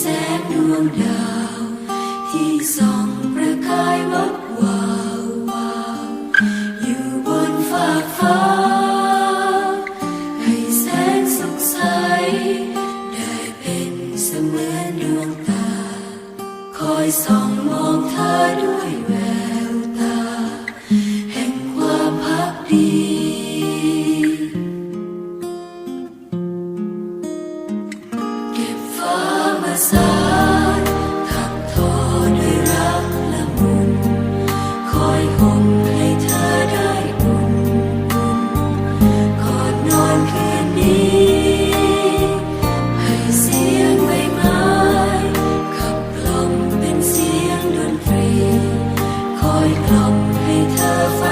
แสงดวงดาว ที่ส่องประกายวับวาวอยู่บนฟาฟ้า ให้แสงสุขใส ได้เป็นเสมือนดวงตา คอยส่องมองเธอด้วยแวว คล่มให้เธอฝัน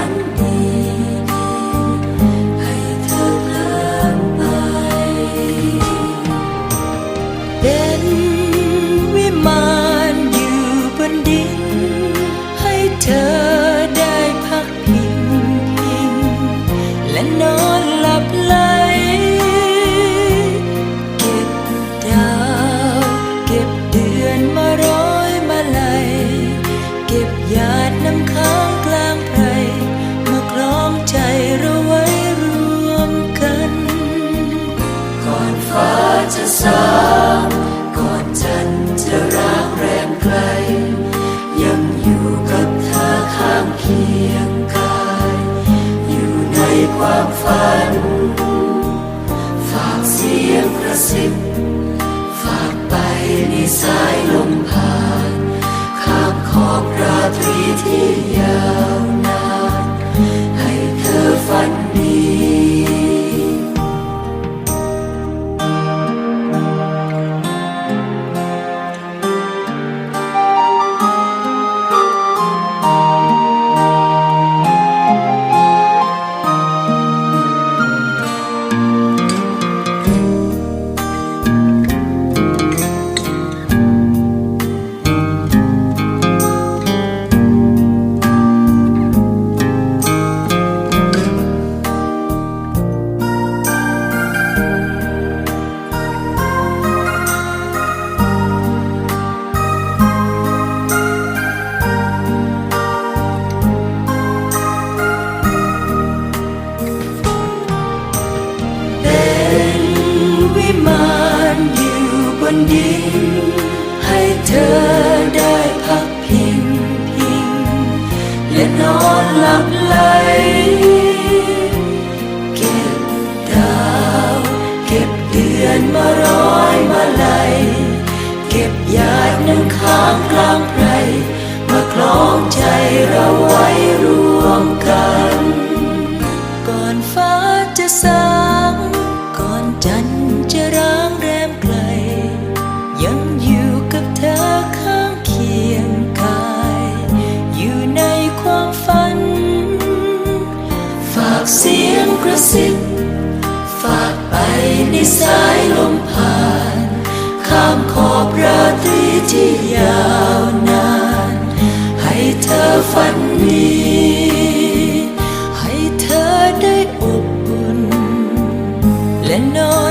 ответь и я. เย็นให้เธอได้พักพิงพิงและนอนหลับไหลเก็บดาวเก็บเดือนมาร้อยมาไหลเก็บหยาดน้ำค้างกลางไพรมาคล้องใจเราไว้รวมกันากเสียงกระสิบฝากไปในสายลมผ่าน ข้ามขอบราตรีที่ยาวนาน ให้เธอฝันดีให้เธอได้อบอุ่นและนอน